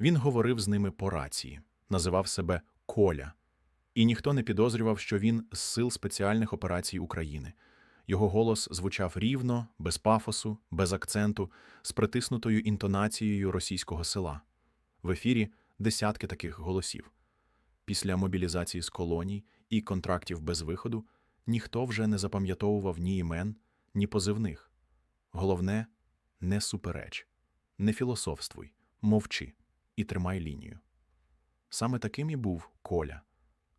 Він говорив з ними по рації, називав себе Коля, і ніхто не підозрював, що він з сил спеціальних операцій України. Його голос звучав рівно, без пафосу, без акценту, з притиснутою інтонацією російського села. В ефірі десятки таких голосів. Після мобілізації з колоній і контрактів без виходу ніхто вже не запам'ятовував ні імен, ні позивних. Головне не супереч, не філософствуй, мовчи і тримай лінію. Саме таким і був Коля.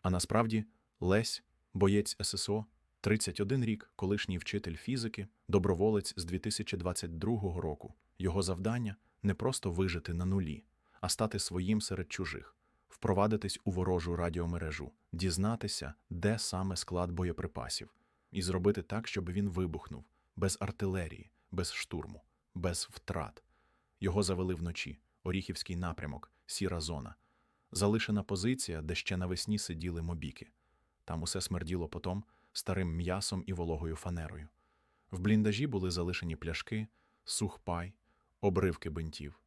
А насправді Лесь, боєць ССО, 31 рік, колишній вчитель фізики, доброволець з 2022 року. Його завдання не просто вижити на нулі, а стати своїм серед чужих, впровадитись у ворожу радіомережу, дізнатися, де саме склад боєприпасів, і зробити так, щоб він вибухнув без артилерії, без штурму, без втрат. Його завели вночі, Оріхівський напрямок, сіра зона, залишена позиція, де ще навесні сиділи мобіки. Там усе смерділо потом старим м'ясом і вологою фанерою. В бліндажі були залишені пляшки, сухпай, обривки бинтів.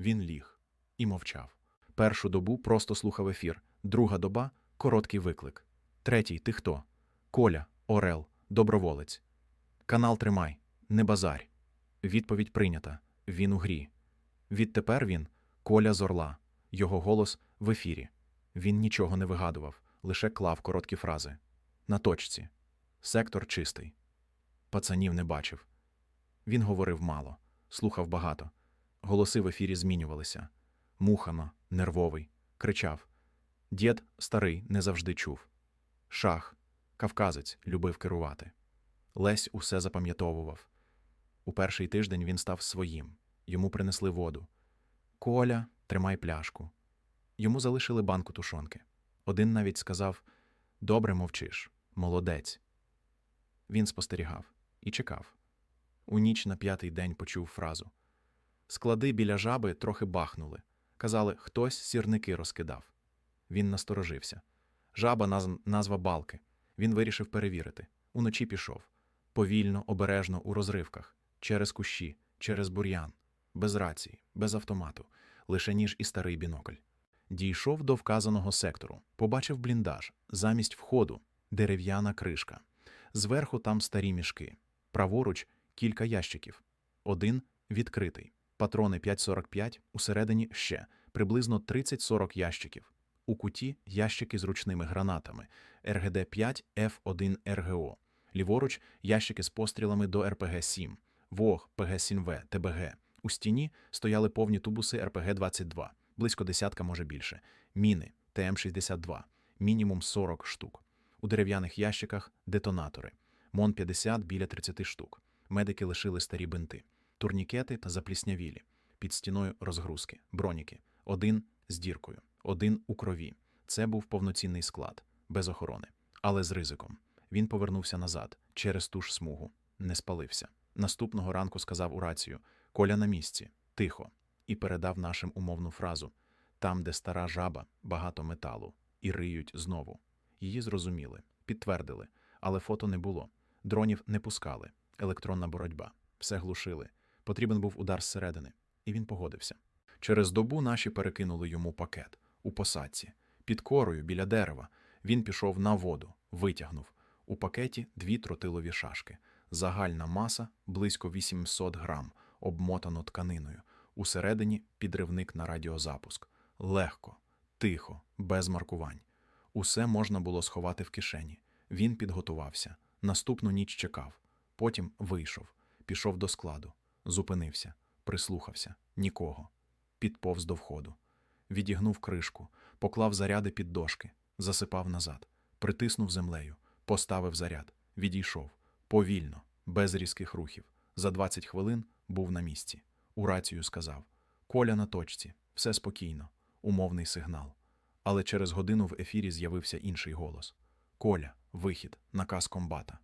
Він ліг і мовчав. Першу добу просто слухав ефір, друга доба короткий виклик. Третій ти хто? Коля, Орел, доброволець. Канал тримай, не базарь. Відповідь прийнята. Він у грі. Відтепер він Коля з Орла. Його голос в ефірі. Він нічого не вигадував, лише клав короткі фрази. На точці. Сектор чистий. Пацанів не бачив. Він говорив мало, слухав багато. Голоси в ефірі змінювалися. Мухано, нервовий, кричав. Дід старий не завжди чув. Шах, кавказець, любив керувати. Лесь усе запам'ятовував. У перший тиждень він став своїм. Йому принесли воду. Коля, тримай пляшку. Йому залишили банку тушонки. Один навіть сказав: Добре мовчиш, молодець. Він спостерігав і чекав. У ніч на п'ятий день почув фразу. Склади біля жаби трохи бахнули. Казали, хтось сірники розкидав. Він насторожився. Жаба наз... назва балки. Він вирішив перевірити. Уночі пішов. Повільно, обережно, у розривках, через кущі, через бур'ян, без рації, без автомату, лише ніж і старий бінокль. Дійшов до вказаного сектору, побачив бліндаж, замість входу дерев'яна кришка. Зверху там старі мішки, праворуч кілька ящиків. Один відкритий. Патрони 5,45, усередині ще приблизно 30-40 ящиків. У куті ящики з ручними гранатами РГД-5 Ф1 РГО. Ліворуч ящики з пострілами до РПГ-7, ВОГ, ПГ-7В, ТБГ. У стіні стояли повні тубуси РПГ-22, близько десятка, може більше, міни ТМ-62, мінімум 40 штук. У дерев'яних ящиках детонатори, МОН-50 біля 30 штук. Медики лишили старі бинти, турнікети та запліснявілі. Під стіною розгрузки, броніки. Один з діркою, один у крові. Це був повноцінний склад, без охорони, але з ризиком. Він повернувся назад, через ту ж смугу, не спалився. Наступного ранку сказав у рацію Коля на місці, тихо, і передав нашим умовну фразу там, де стара жаба, багато металу, і риють знову. Її зрозуміли, підтвердили, але фото не було. Дронів не пускали, електронна боротьба, все глушили. Потрібен був удар зсередини, і він погодився. Через добу наші перекинули йому пакет у посадці, під корою біля дерева. Він пішов на воду, витягнув. У пакеті дві тротилові шашки. Загальна маса близько 800 грам, обмотано тканиною. Усередині підривник на радіозапуск. Легко, тихо, без маркувань. Усе можна було сховати в кишені. Він підготувався. Наступну ніч чекав. Потім вийшов, пішов до складу, зупинився, прислухався. Нікого. Підповз до входу. Відігнув кришку, поклав заряди під дошки, засипав назад, притиснув землею, поставив заряд, відійшов. Повільно, без різких рухів. За 20 хвилин був на місці. У рацію сказав: Коля на точці, все спокійно, умовний сигнал. Але через годину в ефірі з'явився інший голос: Коля, вихід, наказ комбата.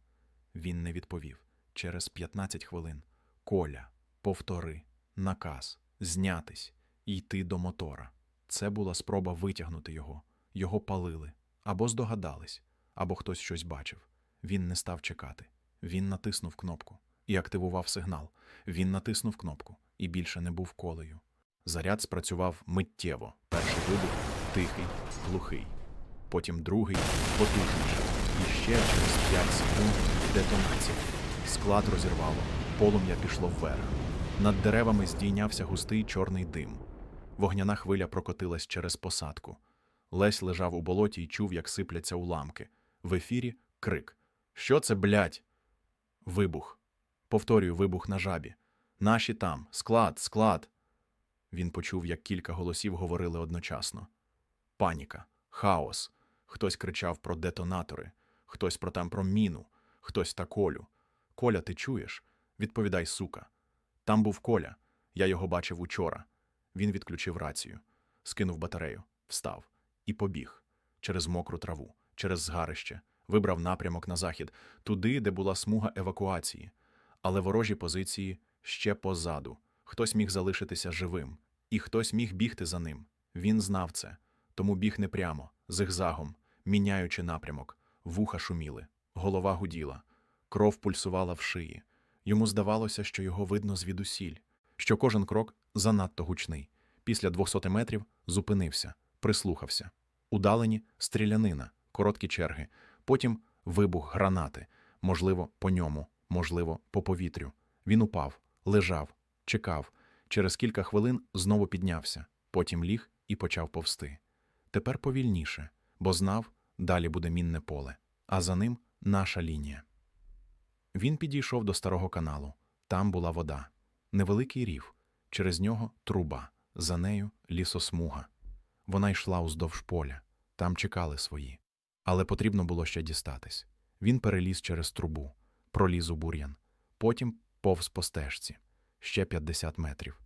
Він не відповів. Через 15 хвилин. Коля, повтори, наказ, знятись йти до мотора. Це була спроба витягнути його. Його палили. Або здогадались, або хтось щось бачив. Він не став чекати. Він натиснув кнопку і активував сигнал. Він натиснув кнопку і більше не був колею. Заряд спрацював миттєво. Перший вибух тихий, глухий. Потім другий потужніший. І ще через 5 секунд детонація. Склад розірвало, полум'я пішло вверх. Над деревами здійнявся густий чорний дим. Вогняна хвиля прокотилась через посадку. Лесь лежав у болоті і чув, як сипляться уламки. В ефірі крик. Що це, блядь? Вибух. Повторюю, вибух на жабі. Наші там, склад, склад. Він почув, як кілька голосів говорили одночасно. Паніка, хаос. Хтось кричав про детонатори, хтось про там про міну, хтось та колю. Коля, ти чуєш? Відповідай, сука. Там був Коля. Я його бачив учора. Він відключив рацію, скинув батарею, встав і побіг через мокру траву, через згарище, вибрав напрямок на захід, туди, де була смуга евакуації. Але ворожі позиції ще позаду. Хтось міг залишитися живим, і хтось міг бігти за ним. Він знав це, тому біг не прямо, зигзагом, міняючи напрямок. Вуха шуміли, голова гуділа, кров пульсувала в шиї. Йому здавалося, що його видно звідусіль, що кожен крок занадто гучний. Після 200 метрів зупинився, прислухався. Удалені стрілянина, короткі черги, потім вибух гранати, можливо, по ньому, можливо, по повітрю. Він упав, лежав, чекав. Через кілька хвилин знову піднявся, потім ліг і почав повсти. Тепер повільніше, бо знав, далі буде мінне поле, а за ним наша лінія. Він підійшов до старого каналу. Там була вода, невеликий рів, через нього труба, за нею лісосмуга. Вона йшла уздовж поля, там чекали свої. Але потрібно було ще дістатись. Він переліз через трубу, проліз у бур'ян, потім повз по стежці, ще 50 метрів.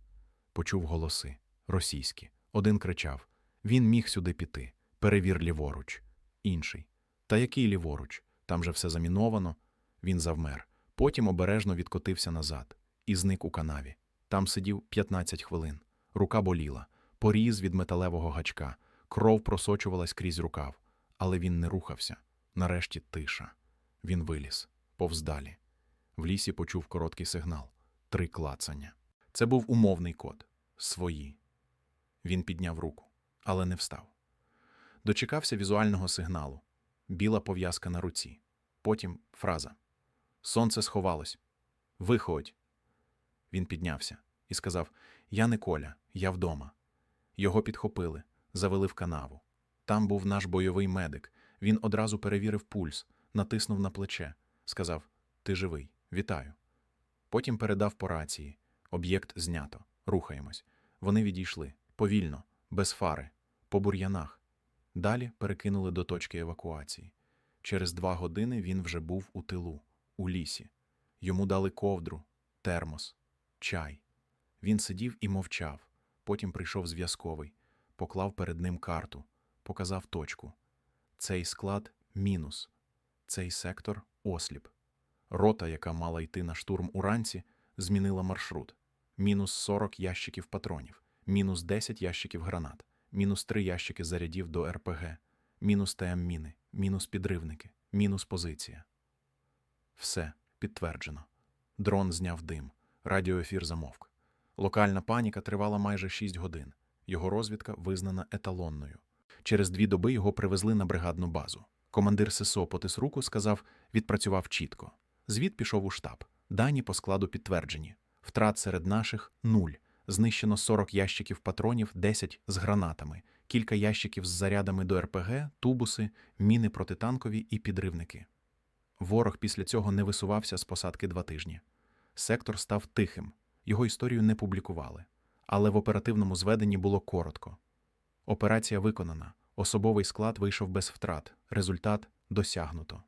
Почув голоси російські. Один кричав: Він міг сюди піти. Перевір ліворуч. Інший. Та який ліворуч? Там же все заміновано. Він завмер. Потім обережно відкотився назад і зник у канаві. Там сидів 15 хвилин. Рука боліла, поріз від металевого гачка, кров просочувалась крізь рукав, але він не рухався. Нарешті тиша. Він виліз, повз далі. В лісі почув короткий сигнал три клацання. Це був умовний код свої. Він підняв руку, але не встав. Дочекався візуального сигналу, біла пов'язка на руці. Потім фраза Сонце сховалось. Виходь. Він піднявся і сказав: Я не Коля, я вдома. Його підхопили, завели в канаву. Там був наш бойовий медик. Він одразу перевірив пульс, натиснув на плече, сказав: Ти живий, вітаю. Потім передав по рації. Об'єкт знято. Рухаємось. Вони відійшли повільно, без фари, по бур'янах. Далі перекинули до точки евакуації. Через два години він вже був у тилу, у лісі. Йому дали ковдру, термос, чай. Він сидів і мовчав. Потім прийшов зв'язковий, поклав перед ним карту, показав точку. Цей склад мінус, цей сектор осліп. Рота, яка мала йти на штурм уранці, змінила маршрут. Мінус 40 ящиків патронів, мінус 10 ящиків гранат, мінус 3 ящики зарядів до РПГ, мінус ТМ-міни, мінус підривники, мінус позиція. Все підтверджено. Дрон зняв дим, радіоефір замовк. Локальна паніка тривала майже 6 годин. Його розвідка визнана еталонною. Через дві доби його привезли на бригадну базу. Командир ССО потис руку, сказав, відпрацював чітко. Звіт пішов у штаб. Дані по складу підтверджені. Втрат серед наших нуль. Знищено 40 ящиків патронів, 10 з гранатами, кілька ящиків з зарядами до РПГ, тубуси, міни протитанкові і підривники. Ворог після цього не висувався з посадки два тижні. Сектор став тихим, його історію не публікували, але в оперативному зведенні було коротко. Операція виконана, особовий склад вийшов без втрат, результат досягнуто.